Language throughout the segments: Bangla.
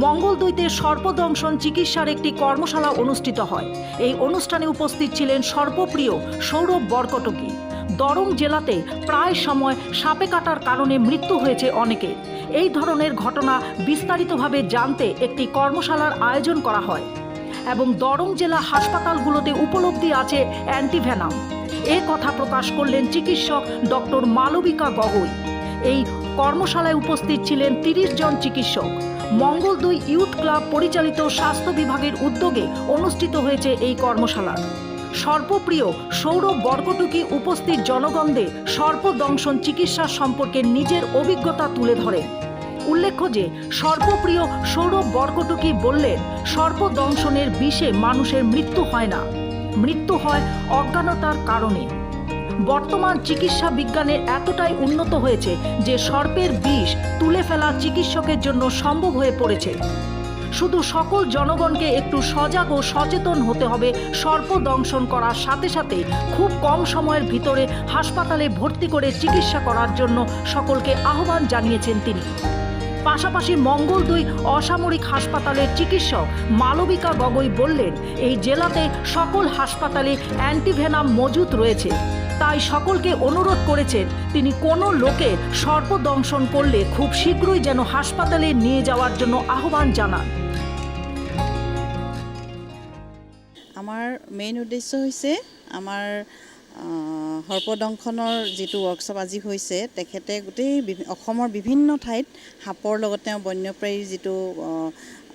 মঙ্গলদৈতে সর্পদংশন চিকিৎসার একটি কর্মশালা অনুষ্ঠিত হয়। এই অনুষ্ঠানে উপস্থিত ছিলেন সর্বপ্রিয় সৌরভ বরকটকি। দরং জেলাতে প্রায় সময় সাপে কাটার কারণে মৃত্যু হয়েছে অনেকে। এই ধরনের ঘটনা বিস্তারিতভাবে জানতে একটি কর্মশালার আয়োজন করা হয় এবং দরং জেলা হাসপাতালগুলোতে উপলব্ধি আছে অ্যান্টিভেনাম। এ কথা প্রকাশ করলেন চিকিৎসক ডক্টর মালবিকা গগৈ। এই কর্মশালায় উপস্থিত ছিলেন তিরিশ জন চিকিৎসক। মঙ্গলদৈ ইউথ ক্লাব পরিচালিত স্বাস্থ্য বিভাগের উদ্যোগে অনুষ্ঠিত হয়েছে এই কর্মশালা। সর্বপ্রিয় সৌরভ বরকটুকি উপস্থিত জনগণদের সর্পদংশন চিকিৎসা সম্পর্কে নিজের অভিজ্ঞতা তুলে ধরেন উল্লেখ্য যে, সর্বপ্রিয় সৌরভ বরকটুকি বললেন, সর্পদংশনের বিষে মানুষের মৃত্যু হয় না। মৃত্যু হয় অজ্ঞানতার কারণে। বর্তমান চিকিৎসা বিজ্ঞানের এতটাই উন্নত হয়েছে যে সর্পের বিষ তুলে ফেলা চিকিৎসকের জন্য সম্ভব হয়ে পড়েছে। শুধু সকল জনগণকে একটু সজাগ ও সচেতন হতে হবে, সর্প দংশন করার সাথে সাথে খুব কম সময়ের ভিতরে হাসপাতালে ভর্তি করে চিকিৎসা করার জন্য সকলকে আহ্বান জানিয়েছেন তিনি। পাশাপাশি মঙ্গল দুই অসামরিক হাসপাতালের চিকিৎসক মালবিকা গগৈ বললেন এই জেলাতে সকল হাসপাতালে অ্যান্টিভেনাম মজুত রয়েছে। তাই সকলকে অনুরোধ করেছেন তিনি কোনো লোকের সর্পদংশন করলে খুব শীঘ্রই যেন হাসপাতালে নিয়ে যাওয়ার জন্য আহ্বান জানান। আমাৰ মেইন উদ্দেশ্য আমাৰ আহ, সৰ্পদংশনৰ যিটো ৱৰ্কশ্বপ আজি হৈছে তেখেতে গোটেই অসমৰ বিভিন্ন ঠাইত সাপৰ লগত তেওঁ বন্যপ্ৰাণীৰ যিটো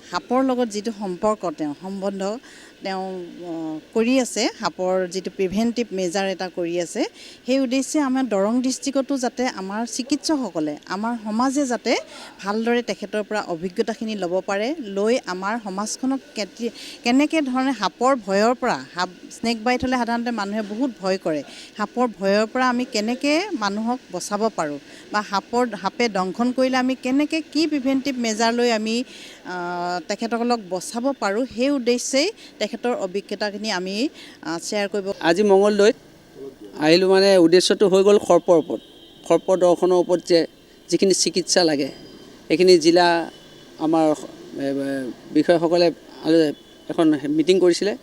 সাপৰ লগত যিটো সম্পৰ্ক তেওঁ সম্বন্ধ তেওঁ কৰি আছে, সাপৰ যিটো প্ৰিভেণ্টিভ মেজাৰ এটা কৰি আছে, সেই উদ্দেশ্যে আমাৰ দৰং ডিষ্ট্ৰিক্টতো যাতে আমাৰ চিকিৎসকসকলে, আমাৰ সমাজে যাতে ভালদৰে তেখেতৰ পৰা অভিজ্ঞতাখিনি ল'ব পাৰে, লৈ আমাৰ সমাজখনক কেনেকৈ ধৰণে সাপৰ ভয়ৰ পৰা, সাপ স্নেক বাইট হ'লে সাধাৰণতে মানুহে বহুত ভয় কৰে, সাপৰ ভয়ৰ পৰা আমি কেনেকৈ মানুহক বচাব পাৰোঁ, বা সাপৰ, সাপে দংশন কৰিলে আমি কেনেকৈ কি প্ৰিভেণ্টিভ মেজাৰ লৈ আমি তেখেতসকলক বচাব পাৰোঁ, সেই উদ্দেশ্যেই তেখেতৰ অভিজ্ঞতাখিনি আমি শ্বেয়াৰ কৰিব আজি মঙলদৈত আহিলোঁ মানে উদ্দেশ্যটো হৈ গ'ল সৰ্পৰ ওপৰত। সৰ্প দৰ্শনৰ ওপৰত যে যিখিনি চিকিৎসা লাগে সেইখিনি জিলা আমাৰ বিষয়াসকলে এখন মিটিং কৰিছিলে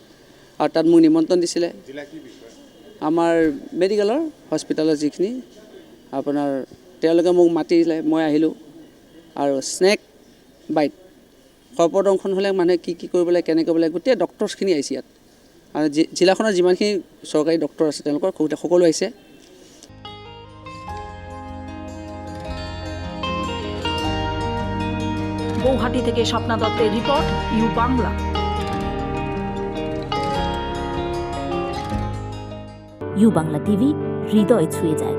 আৰু তাত মোক নিমন্ত্ৰণ দিছিলে। আমাৰ মেডিকেলৰ হস্পিটেলৰ যিখিনি আপোনাৰ তেওঁলোকে মোক মাতিলে মই আহিলোঁ। আৰু স্নেক বাইট সৰ্পদংশন হ'লে মানে কি কি কৰিব লাগে কেনেকৈ কৰিব লাগে গোটেই ডক্টৰছখিনি আহিছে ইয়াত। আৰু জিলাখনৰ যিমানখিনি চৰকাৰী ডক্টৰ আছে তেওঁলোকৰ গোটেই সকলো আহিছে। গৌহাটি থেকে স্বপ্না দত্তের report U Bangla. U Bangla TV হৃদয় ছুঁয়ে যায়।